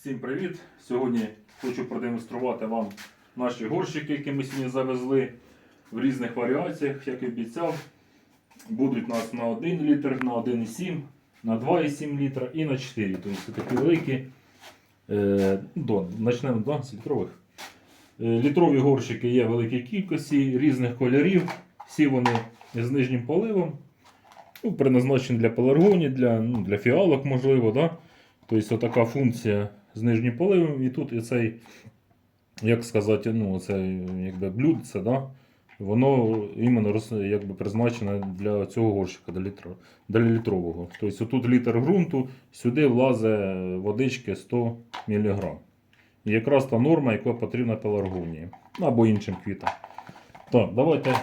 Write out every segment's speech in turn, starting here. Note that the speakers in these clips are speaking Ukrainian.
Всім привіт! Сьогодні хочу продемонструвати вам наші горщики, які ми сьогодні завезли в різних варіаціях, як і обіцяв. Будуть у нас на 1 літр, на 1,7, на 2,7 літра і на 4. Тобто такі великі. Е, до, почнемо да, з літрових. Е, літрові горщики є великій кількості різних кольорів. Всі вони з нижнім поливом. Ну, предназначені для пеларгонів, для, ну, для фіалок, можливо. Да? Тобто така функція з нижнім поливом, і тут цей, як сказати, ну, це якби блюдце, да? воно іменно якби призначене для цього горщика, для, літро, для літрового. Тобто тут літр ґрунту, сюди влазить водички 100 мг. І якраз та норма, яка потрібна пеларгонії або іншим квітам. Так, давайте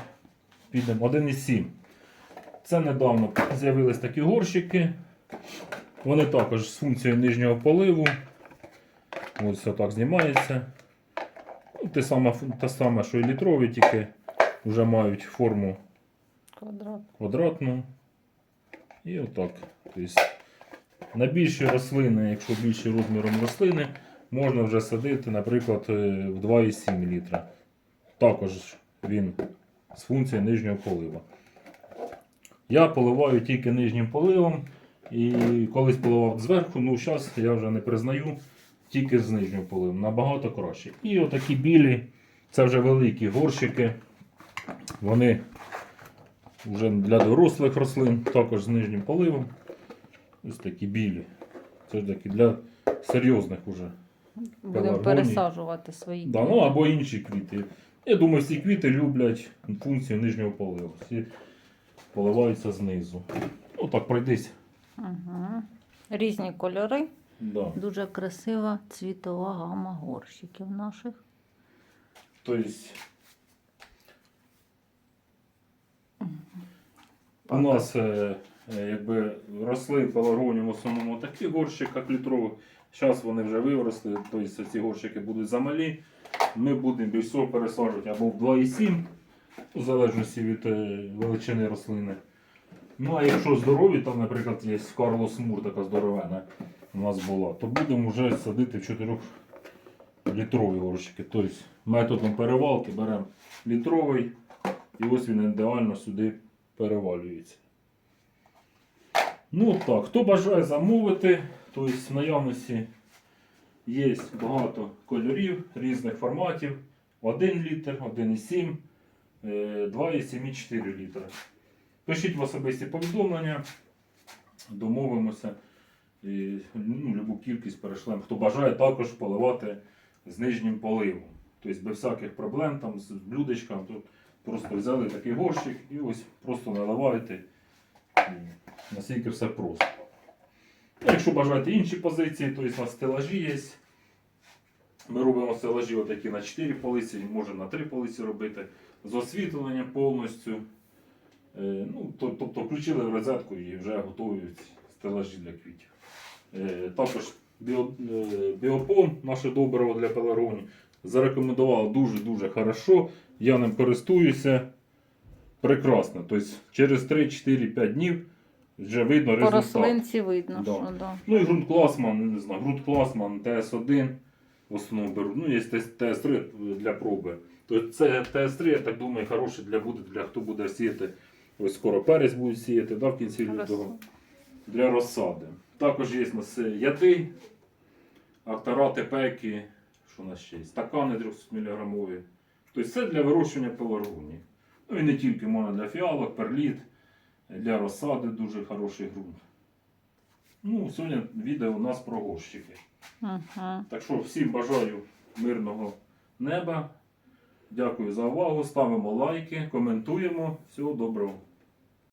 підемо 1,7. Це недавно з'явились такі горщики. Вони також з функцією нижнього поливу. Ось все так знімається. Ну, те, саме, те саме, що і літрові, тільки вже мають форму Квадрат. квадратну. І отак. Тобто, на більші рослини, якщо більші розміром рослини, можна вже садити, наприклад, е, в 2,7 літра. Також він з функцією нижнього полива. Я поливаю тільки нижнім поливом. І колись поливав зверху, ну зараз я вже не признаю, тільки з нижнього поливом. Набагато краще. І отакі білі, це вже великі горщики. Вони вже для дорослих рослин, також з нижнім поливом. Ось такі білі. Це ж такі для серйозних уже. Будемо пересаджувати свої. Да, ну або інші квіти. Я думаю, всі квіти люблять функцію нижнього поливу. Всі поливаються знизу. Ну так, пройдись. Угу. Різні кольори. Да. Дуже красива цвітова гама горщиків наших. Тобто, у нас е, е, якби росли пеларгонії в основному в таких горщиках літрових. Зараз вони вже виросли, тобто ці горщики будуть замалі. Ми будемо більш всього пересаджувати або в 2,7, в залежності від е, величини рослини. Ну а якщо здорові, там, наприклад, є Карлос Мур, така здоровена у нас була, то будемо вже садити в 4 літрові горщики. Тобто методом перевалки беремо літровий і ось він ідеально сюди перевалюється. Ну так, хто бажає замовити, тобто в наявності є багато кольорів різних форматів. 1 літр, 1,7, е, 2,7 і 4 літри. Пишіть в особисті повідомлення, домовимося. І, ну, любу кількість перешлемо. Хто бажає також поливати з нижнім поливом. Тобто без всяких проблем там, з блюдечком. Тут просто взяли такий горщик і ось просто наливаєте. Наскільки все просто. Ну, Якщо бажаєте інші позиції, то у нас стелажі є. Ми робимо стелажі отакі на 4 полиці, можемо на 3 полиці робити. З освітленням повністю. Е, Ну, тобто включили в розетку і вже готові стелажі для квітів. Е, Також е, біопон, наше добриво для пеларгонів, зарекомендувало дуже-дуже хорошо. Я ним користуюся прекрасно. Тобто через 3-4-5 днів вже видно По результат. рослинці видно, Да. що да. Ну і ґрунт Класман, не знаю, Класман ТС1 в основному беру. Ну, є ТС3 для проби. Тобто це ТС3, я так думаю, хороший для буде, для хто буде сіяти. Ось скоро перець будуть сіяти, да, в кінці лютого. Для розсади. Також є у нас яди, акторати, пеки, що у нас ще є, стакани 300 мг. Тобто це для вирощування пеларгонії. Ну і не тільки можна для фіалок, перліт, для розсади дуже хороший ґрунт. Ну, сьогодні відео у нас про горщики. Угу. Так що всім бажаю мирного неба. Дякую за увагу. Ставимо лайки, коментуємо. Всього доброго.